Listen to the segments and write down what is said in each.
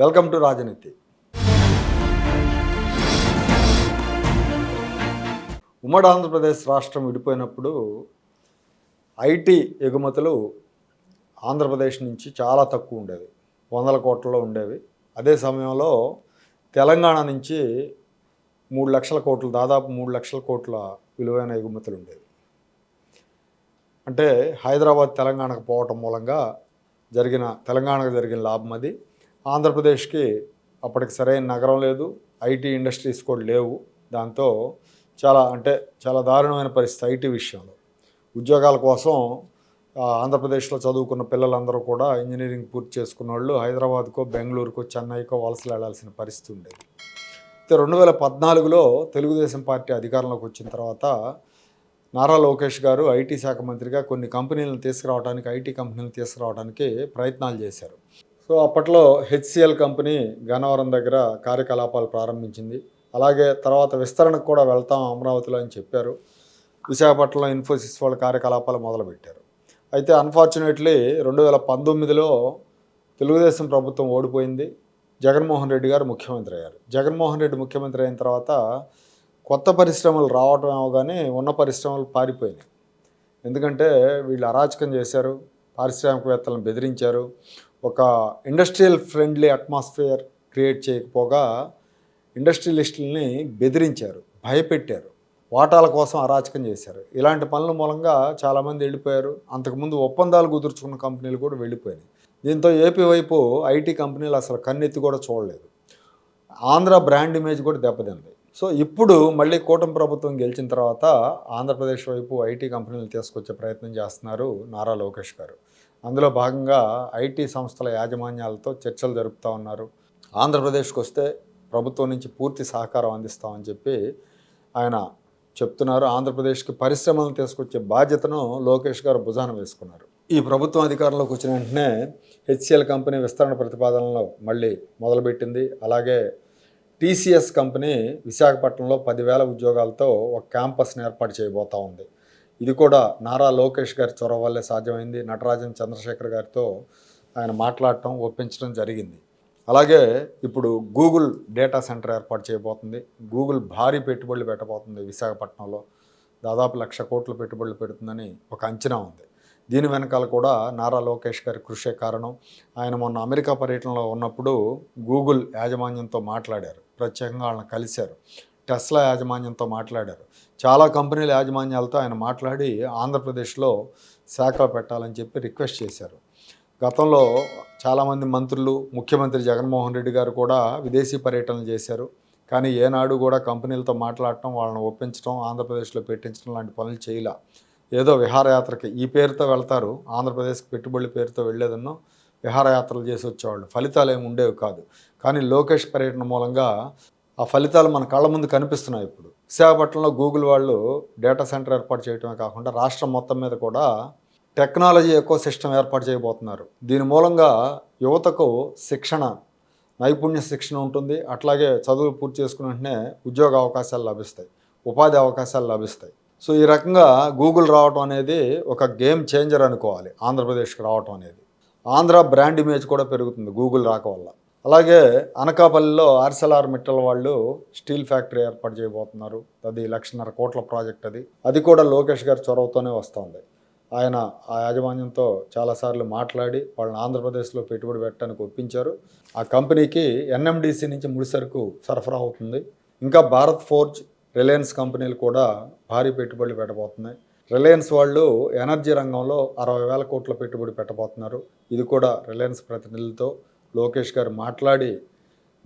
Welcome to రాజనీతి. ఉమ్మడి ఆంధ్రప్రదేశ్ రాష్ట్రం విడిపోయినప్పుడు ఐటీ ఎగుమతులు ఆంధ్రప్రదేశ్ నుంచి చాలా తక్కువ ఉండేవి. వందల కోట్లలో ఉండేవి. అదే సమయంలో తెలంగాణ నుంచి మూడు లక్షల కోట్లు దాదాపు మూడు లక్షల కోట్ల విలువైన ఎగుమతులు ఉండేవి. అంటే హైదరాబాద్ తెలంగాణకు పోవటం మూలంగా జరిగిన తెలంగాణకు జరిగిన లాభం అది. ఆంధ్రప్రదేశ్కి అప్పటికి సరైన నగరం లేదు ఐటీ ఇండస్ట్రీస్ కూడా లేవు. దాంతో చాలా అంటే చాలా దారుణమైన పరిస్థితి ఐటీ విషయంలో. ఉద్యోగాల కోసం ఆంధ్రప్రదేశ్లో చదువుకున్న పిల్లలందరూ కూడా ఇంజనీరింగ్ పూర్తి చేసుకున్న వాళ్ళు హైదరాబాద్కో బెంగళూరుకో చెన్నైకో వలసలు వెళ్ళాల్సిన పరిస్థితి ఉండేది. అయితే రెండు వేల పద్నాలుగులో తెలుగుదేశం పార్టీ అధికారంలోకి వచ్చిన తర్వాత నారా లోకేష్ గారు ఐటీ శాఖ మంత్రిగా కొన్ని కంపెనీలను తీసుకురావడానికి ఐటీ కంపెనీలను తీసుకురావడానికి ప్రయత్నాలు చేశారు. సో అప్పట్లో హెచ్సిఎల్ కంపెనీ గన్నవరం దగ్గర కార్యకలాపాలు ప్రారంభించింది. అలాగే తర్వాత విస్తరణకు కూడా వెళ్తాం అమరావతిలో అని చెప్పారు. విశాఖపట్నంలో ఇన్ఫోసిస్ వాళ్ళ కార్యకలాపాలు మొదలుపెట్టారు. అయితే అన్ఫార్చునేట్లీ రెండు వేల పంతొమ్మిదిలో తెలుగుదేశం ప్రభుత్వం ఓడిపోయింది. జగన్మోహన్ రెడ్డి గారు ముఖ్యమంత్రి అయ్యారు. జగన్మోహన్ రెడ్డి ముఖ్యమంత్రి అయిన తర్వాత కొత్త పరిశ్రమలు రావటం అవగానే ఉన్న పరిశ్రమలు పారిపోయినాయి. ఎందుకంటే వీళ్ళు అరాచకం చేశారు. పారిశ్రామికవేత్తలను బెదిరించారు. ఒక ఇండస్ట్రియల్ ఫ్రెండ్లీ అట్మాస్ఫియర్ క్రియేట్ చేయకపోగా ఇండస్ట్రియలిస్టులని బెదిరించారు భయపెట్టారు వాటాల కోసం అరాచకం చేశారు. ఇలాంటి పనుల మూలంగా చాలామంది వెళ్ళిపోయారు. అంతకుముందు ఒప్పందాలు కుదుర్చుకున్న కంపెనీలు కూడా వెళ్ళిపోయినాయి. దీంతో ఏపీ వైపు ఐటీ కంపెనీలు అసలు కన్నెత్తి కూడా చూడలేదు. ఆంధ్ర బ్రాండ్ ఇమేజ్ కూడా దెబ్బతింది. సో ఇప్పుడు మళ్ళీ కూటమి ప్రభుత్వం గెలిచిన తర్వాత ఆంధ్రప్రదేశ్ వైపు ఐటీ కంపెనీలు తీసుకొచ్చే ప్రయత్నం చేస్తున్నారు నారా లోకేష్ గారు. అందులో భాగంగా ఐటీ సంస్థల యాజమాన్యాలతో చర్చలు జరుపుతూ ఉన్నారు. ఆంధ్రప్రదేశ్కి వస్తే ప్రభుత్వం నుంచి పూర్తి సహకారం అందిస్తామని చెప్పి ఆయన చెప్తున్నారు. ఆంధ్రప్రదేశ్కి పరిశ్రమలను తీసుకొచ్చే బాధ్యతను లోకేష్ గారు భుజాన వేసుకున్నారు. ఈ ప్రభుత్వం అధికారంలోకి వచ్చిన వెంటనే హెచ్సిఎల్ కంపెనీ విస్తరణ ప్రతిపాదనలో మళ్ళీ మొదలుపెట్టింది. అలాగే టీసీఎస్ కంపెనీ విశాఖపట్నంలో పదివేల ఉద్యోగాలతో ఒక క్యాంపస్ని ఏర్పాటు చేయబోతా ఉంది. ఇది కూడా నారా లోకేష్ గారి చొరవ వల్లే సాధ్యమైంది. నటరాజన్ చంద్రశేఖర్ గారితో ఆయన మాట్లాడటం ఒప్పించడం జరిగింది. అలాగే ఇప్పుడు గూగుల్ డేటా సెంటర్ ఏర్పాటు చేయబోతుంది. గూగుల్ భారీ పెట్టుబడులు పెట్టబోతుంది విశాఖపట్నంలో. దాదాపు లక్ష కోట్ల పెట్టుబడులు పెడుతుందని ఒక అంచనా ఉంది. దీని వెనకాల కూడా నారా లోకేష్ గారి కృషే కారణం. ఆయన మొన్న అమెరికా పర్యటనలో ఉన్నప్పుడు గూగుల్ యాజమాన్యంతో మాట్లాడారు. ప్రత్యేకంగా వాళ్ళని కలిశారు. టెస్లా యాజమాన్యంతో మాట్లాడారు. చాలా కంపెనీల యాజమాన్యాలతో ఆయన మాట్లాడి ఆంధ్రప్రదేశ్లో శాఖలు పెట్టాలని చెప్పి రిక్వెస్ట్ చేశారు. గతంలో చాలామంది మంత్రులు ముఖ్యమంత్రి జగన్మోహన్ రెడ్డి గారు కూడా విదేశీ పర్యటనలు చేశారు. కానీ ఏనాడు కూడా కంపెనీలతో మాట్లాడటం వాళ్ళని ఒప్పించడం ఆంధ్రప్రదేశ్లో పెట్టించడం లాంటి పనులు చేయలే. ఏదో విహారయాత్రకి ఈ పేరుతో వెళ్తారు ఆంధ్రప్రదేశ్కి పెట్టుబడుల పేరుతో వెళ్ళేదన్నో విహారయాత్రలు చేసి వచ్చేవాళ్ళు. ఫలితాలు ఏమి ఉండేవి కాదు. కానీ లోకేష్ పర్యటన మూలంగా ఆ ఫలితాలు మన కళ్ళ ముందు కనిపిస్తున్నాయి ఇప్పుడు. విశాఖపట్నంలో గూగుల్ వాళ్ళు డేటా సెంటర్ ఏర్పాటు చేయడమే కాకుండా రాష్ట్రం మొత్తం మీద కూడా టెక్నాలజీ ఎక్కువ సిస్టమ్ ఏర్పాటు చేయబోతున్నారు. దీని మూలంగా యువతకు శిక్షణ నైపుణ్య శిక్షణ ఉంటుంది. అట్లాగే చదువులు పూర్తి చేసుకున్న వెంటనే ఉద్యోగ అవకాశాలు లభిస్తాయి. ఉపాధి అవకాశాలు లభిస్తాయి. సో ఈ రకంగా గూగుల్ రావటం అనేది ఒక గేమ్ చేంజర్ అనుకోవాలి. ఆంధ్రప్రదేశ్కి రావటం అనేది. ఆంధ్ర బ్రాండ్ ఇమేజ్ కూడా పెరుగుతుంది గూగుల్ రాక వల్ల. అలాగే అనకాపల్లిలో ఆర్సెలార్ మిట్టల్ వాళ్ళు స్టీల్ ఫ్యాక్టరీ ఏర్పాటు చేయబోతున్నారు. అది లక్షన్నర కోట్ల ప్రాజెక్ట్ అది. అది కూడా లోకేష్ గారి చొరవతోనే వస్తుంది. ఆయన ఆ యాజమాన్యంతో చాలాసార్లు మాట్లాడి వాళ్ళని ఆంధ్రప్రదేశ్లో పెట్టుబడి పెట్టడానికి ఒప్పించారు. ఆ కంపెనీకి ఎన్ఎండిసి నుంచి ముడిసరుకు సరఫరా అవుతుంది. ఇంకా భారత్ ఫోర్జ్ రిలయన్స్ కంపెనీలు కూడా భారీ పెట్టుబడులు పెట్టబోతున్నాయి. రిలయన్స్ వాళ్ళు ఎనర్జీ రంగంలో అరవై వేల కోట్ల పెట్టుబడి పెట్టబోతున్నారు. ఇది కూడా రిలయన్స్ ప్రతినిధులతో లోకేష్ గారు మాట్లాడి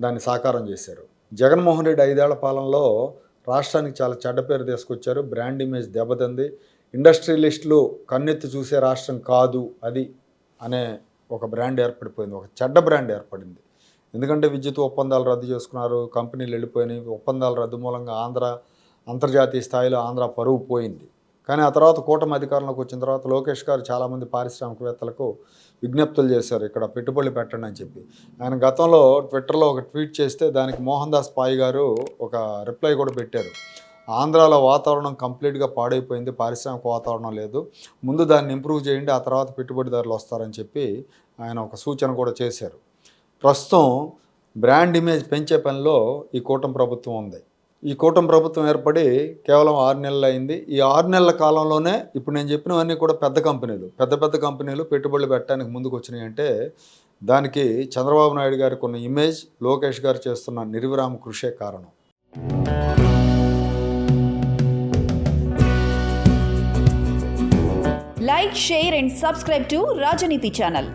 దాన్ని సాకారం చేశారు. జగన్మోహన్ రెడ్డి ఐదేళ్ళ పాలనలో రాష్ట్రానికి చాలా చెడ్డ పేరు తీసుకొచ్చారు. బ్రాండ్ ఇమేజ్ దెబ్బతింది. ఇండస్ట్రియలిస్టులు కన్నెత్తి చూసే రాష్ట్రం కాదు అది అనే ఒక బ్రాండ్ ఏర్పడిపోయింది. ఒక చెడ్డ బ్రాండ్ ఏర్పడింది. ఎందుకంటే విద్యుత్ ఒప్పందాలు రద్దు చేసుకున్నారు. కంపెనీలు వెళ్ళిపోయినాయి. ఒప్పందాలు రద్దు మూలంగా ఆంధ్ర అంతర్జాతీయ స్థాయిలో ఆంధ్ర పరువు పోయింది. కానీ ఆ తర్వాత కూటమి అధికారంలోకి వచ్చిన తర్వాత లోకేష్ గారు చాలామంది పారిశ్రామికవేత్తలకు విజ్ఞప్తులు చేశారు ఇక్కడ పెట్టుబడులు పెట్టండి అని చెప్పి. ఆయన గతంలో ట్విట్టర్లో ఒక ట్వీట్ చేస్తే దానికి మోహన్ దాస్ పాయ్ గారు ఒక రిప్లై కూడా పెట్టారు. ఆంధ్రాలో వాతావరణం కంప్లీట్గా పాడైపోయింది పారిశ్రామిక వాతావరణం లేదు. ముందు దాన్ని ఇంప్రూవ్ చేయండి ఆ తర్వాత పెట్టుబడిదారులు వస్తారని చెప్పి ఆయన ఒక సూచన కూడా చేశారు. ప్రస్తుతం బ్రాండ్ ఇమేజ్ పెంచే పనిలో ఈ కూటమి ప్రభుత్వం ఉంది. ఈ కూటమి ప్రభుత్వం ఏర్పడి కేవలం ఆరు నెలలు అయింది. ఈ ఆరు నెలల కాలంలోనే ఇప్పుడు నేను చెప్పినవన్నీ కూడా పెద్ద కంపెనీలు పెద్ద పెద్ద కంపెనీలు పెట్టుబడులు పెట్టడానికి ముందుకు వచ్చినాయి అంటే దానికి చంద్రబాబు నాయుడు గారికి ఉన్న ఇమేజ్ లోకేష్ గారు చేస్తున్న నిర్విరామ కృషే కారణం. Like share and subscribe to Rajaneeti channel.